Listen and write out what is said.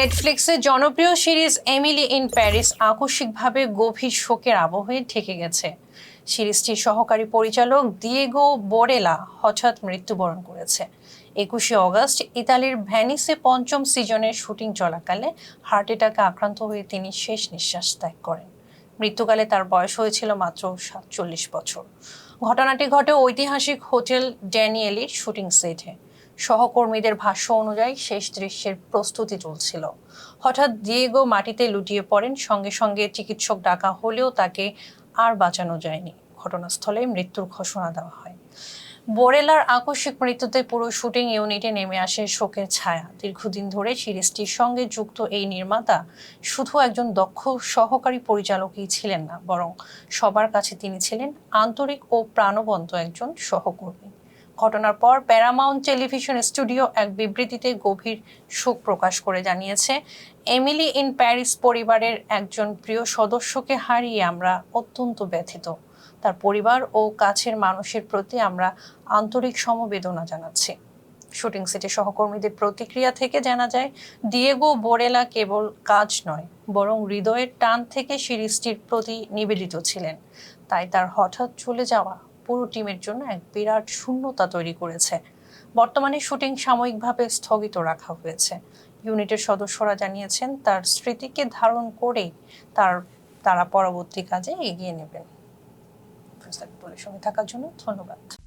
নেটফ্লিক্সের জনপ্রিয় series Emily in Paris আকস্মিকভাবে গভীর শোকের আবহে ঠেকে গেছে। সিরিজটির সহকারী পরিচালক দিয়েগো বোরেলা হঠাৎ মৃত্যুবরণ করেছে। একুশে অগস্ট ইতালির ভ্যানিসে পঞ্চম সিজনের শুটিং চলাকালে হার্ট অ্যাটাকে আক্রান্ত হয়ে তিনি শেষ নিঃশ্বাস ত্যাগ করেন। মৃত্যুকালে তার বয়স হয়েছিল মাত্র সাতচল্লিশ বছর। ঘটনাটি ঘটে ঐতিহাসিক হোটেল ড্যানিয়েলির শুটিং সেটে। সহকর্মীদের ভাষ্য অনুযায়ী শেষ দৃশ্যের প্রস্তুতি চলছিল। হঠাৎ দিয়েগো মাটিতে লুটিয়ে পড়েন, সঙ্গে সঙ্গে চিকিৎসক ডাকা হলেও তাকে আর বাঁচানো যায়নি। ঘটনাস্থলে মৃত্যুর ঘোষণা দেওয়া হয়। বোরেলার আকস্মিক মৃত্যুতে পুরো শুটিং ইউনিটে নেমে আসে শোকের ছায়া। দীর্ঘদিন ধরে সিরিজটির সঙ্গে যুক্ত এই নির্মাতা শুধু একজন দক্ষ সহকারী পরিচালকই ছিলেন না, বরং সবার কাছে তিনি ছিলেন আন্তরিক ও প্রাণবন্ত একজন সহকর্মী। ঘটনার পর প্যারামাউন্ট টেলিভিশন স্টুডিও এক বিবৃতিতে গভীর শোক প্রকাশ করে জানিয়েছে, এমিলি ইন প্যারিস পরিবারের একজন প্রিয় সদস্যকে হারিয়ে আমরা অত্যন্ত ব্যথিত। তার পরিবার ও কাছের মানুষের প্রতি আমরা আন্তরিক সমবেদনা জানাচ্ছি। শুটিং সেটে সহকর্মীদের প্রতিক্রিয়া থেকে জানা যায় দিয়েগো বোরেলা কেবল কাজ নয়, বরং হৃদয়ের টান থেকে সিরিজটির প্রতি নিবেদিত ছিলেন। তাই তার হঠাৎ চলে যাওয়া পুরো টিমের জন্য এক বিরাট শূন্যতা তৈরি করেছে। বর্তমানে শুটিং সাময়িকভাবে স্থগিত রাখা হয়েছে। ইউনিটের সদস্যরা জানিয়েছেন, তার স্মৃতিকে ধারণ করে তার, তারা পরবর্তী কাজে এগিয়ে নেবেন। সঙ্গে থাকার জন্য ধন্যবাদ।